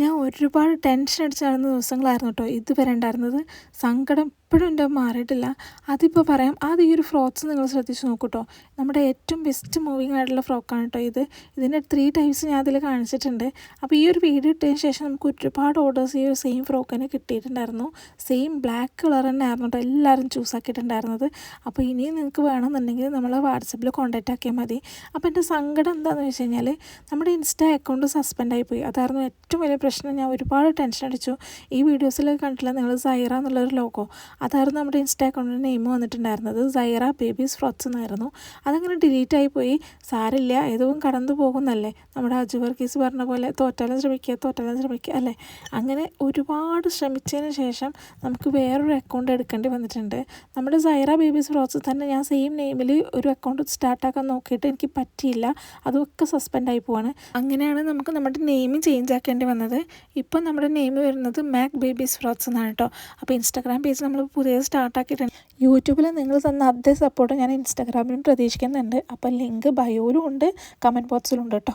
ഞാൻ ഒരുപാട് ടെൻഷൻ അടിച്ച് നടന്ന ദിവസങ്ങളായിരുന്നു കേട്ടോ ഇതുവരെ ഉണ്ടായിരുന്നത്. സങ്കടം ഇപ്പോഴും എന്റെ മാറിയിട്ടില്ല. അതിപ്പോൾ പറയാം അത് ഈ ഒരു ഫ്രോക്സ് നിങ്ങൾ ശ്രദ്ധിച്ച് നോക്കൂ കേട്ടോ നമ്മുടെ ഏറ്റവും ബെസ്റ്റ് മൂവിങ് ആയിട്ടുള്ള ഫ്രോക്കാണ് കേട്ടോ ഇത്. ഇതിന്റെ ത്രീ ടൈപ്സ് ഞാൻ അതിൽ കാണിച്ചിട്ടുണ്ട്. അപ്പോൾ ഈ ഒരു വീഡിയോ ഇട്ടതിന് ശേഷം നമുക്ക് ഒരുപാട് ഓർഡേഴ്സ് ഈ ഒരു സെയിം ഫ്രോക്ക് തന്നെ കിട്ടിയിട്ടുണ്ടായിരുന്നു. സെയിം ബ്ലാക്ക് കളർ തന്നെ ആയിരുന്നു കേട്ടോ എല്ലാവരും ചൂസ് ആക്കിയിട്ടുണ്ടായിരുന്നത്. അപ്പോൾ ഇനിയും നിങ്ങൾക്ക് വേണമെന്നുണ്ടെങ്കിൽ നമ്മളെ വാട്സപ്പിൽ കോൺടാക്റ്റ് ആക്കിയാൽ മതി. അപ്പോൾ എന്റെ സങ്കടം എന്താണെന്ന് വെച്ച് കഴിഞ്ഞാൽ നമ്മുടെ ഇൻസ്റ്റാ അക്കൗണ്ട് സസ്പെൻഡ് പോയി. അതായിരുന്നു ഏറ്റവും വലിയ പ്രശ്നം ഞാൻ ഒരുപാട് ടെൻഷൻ അടിച്ചു. ഈ വീഡിയോസിലൊക്കെ കണ്ടില്ല നിങ്ങൾ സൈറ എന്നുള്ളൊരു ലോഗോ അതായിരുന്നു നമ്മുടെ ഇൻസ്റ്റാ അക്കൗണ്ടിന്റെ നെയിം വന്നിട്ടുണ്ടായിരുന്നത്. സൈറ ബേബീസ് ഫ്രോട്ട്സ് എന്നായിരുന്നു. അതങ്ങനെ ഡിലീറ്റ് ആയി പോയി. സാരില്ല ഏതും കടന്നു പോകുന്നല്ലേ? നമ്മുടെ അജു വർഗീസ് പറഞ്ഞ പോലെ തോറ്റാലും ശ്രമിക്കുക തോറ്റാലും ശ്രമിക്കുക അല്ലേ? അങ്ങനെ ഒരുപാട് ശ്രമിച്ചതിന് ശേഷം നമുക്ക് വേറൊരു അക്കൗണ്ട് എടുക്കേണ്ടി വന്നിട്ടുണ്ട്. നമ്മുടെ സൈറ ബേബീസ് ഫ്രോട്ട്സ് തന്നെ ഞാൻ സെയിം നെയിമിൽ ഒരു അക്കൗണ്ട് സ്റ്റാർട്ടാക്കാൻ നോക്കിയിട്ട് എനിക്ക് പറ്റിയില്ല. അതൊക്കെ സസ്പെൻഡ് ആയി പോവാണ്. അങ്ങനെയാണ് നമുക്ക് നമ്മുടെ നെയിം ചേഞ്ച് ആക്കേണ്ടി വന്നത്. ഇപ്പം നമ്മുടെ നെയിം വരുന്നത് മാക് ബേബീസ് ഫ്രോക്സ് എന്നാണ് കേട്ടോ അപ്പോൾ ഇൻസ്റ്റാഗ്രാം പേജ് നമ്മൾ പുതിയത് സ്റ്റാർട്ടാക്കിയിട്ടുണ്ട് യൂട്യൂബിൽ നിങ്ങൾ തന്ന അതേ സപ്പോർട്ട് ഞാൻ ഇൻസ്റ്റാഗ്രാമിലും പ്രതീക്ഷിക്കുന്നുണ്ട്. അപ്പോൾ ലിങ്ക് ബയോയിലും ഉണ്ട് കമന്റ് ബോക്സിലും ഉണ്ട് കേട്ടോ